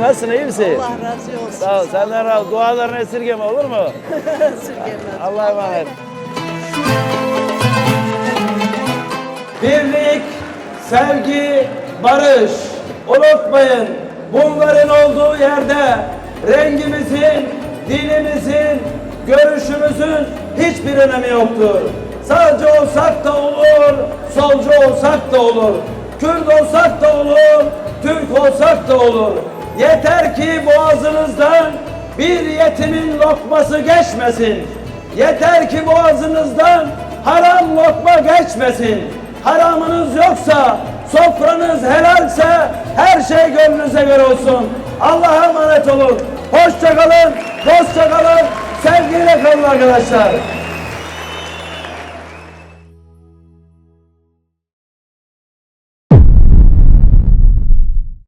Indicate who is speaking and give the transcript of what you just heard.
Speaker 1: Nasılsın? iyi misin?
Speaker 2: Allah razı olsun.
Speaker 1: Sağ ol. Senden razı ol. Dualarını esirgeme olur mu?
Speaker 2: Sürgemez.
Speaker 1: Allah'a emanet. Birlik, sevgi, barış. Unutmayın bunların olduğu yerde rengimizin, dilimizin, görüşümüzün hiçbir önemi yoktur. Sağcı olsak da olur, solcu olsak da olur. Kürt olsak da olur, Türk olsak da olur. Yeter ki boğazınızdan bir yetimin lokması geçmesin. Yeter ki boğazınızdan haram lokma geçmesin. Haramınız yoksa, sofranız helalse her şey gönlünüze göre olsun. Allah'a emanet olun. Hoşça kalın, dostça kalın, sevgiyle kalın arkadaşlar.